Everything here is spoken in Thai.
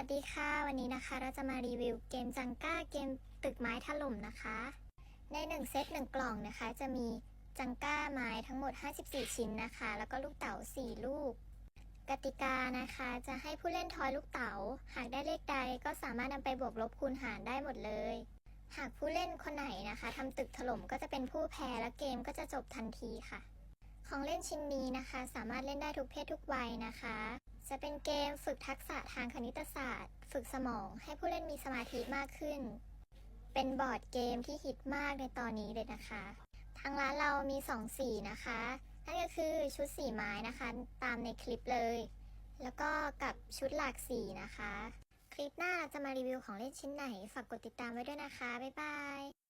วัสดีค่ะ วันนี้นะคะเราจะมารีวิวเกมจังก้าเกมตึกไม้ถล่มนะคะ ในหนึ่งเซตหนึ่งกล่องนะคะ จะมีจังก้าไม้ทั้งหมด 54 ชิ้นนะคะ แล้วก็ลูกเต๋า4 ลูก กติกานะคะจะให้ผู้เล่นทอยลูกเต๋า หากได้เลขใดก็สามารถนำไปบวกลบคูณหารได้หมดเลย หากผู้เล่นคนไหนนะคะทำตึกถล่มก็จะเป็นผู้แพ้และเกมก็จะจบทันทีค่ะ ของเล่นชิ้นนี้นะคะ สามารถเล่นได้ทุกเพศทุกวัยนะคะ จะเป็นเกมฝึกทักษะทางคณิตศาสตร์ ฝึกสมองให้ผู้เล่นมีสมาธิมากขึ้น เป็นบอร์ดเกมที่ฮิตมากในตอนนี้เลยนะคะ ทางร้านเรามี 2 สีนะคะ นั่นก็คือชุดสีไม้นะคะ ตามในคลิปเลย แล้วก็กับชุดหลากสีนะคะ คลิปหน้าจะมารีวิวของเล่นชิ้นไหน ฝากกดติดตามไว้ด้วยนะคะ บ๊ายบาย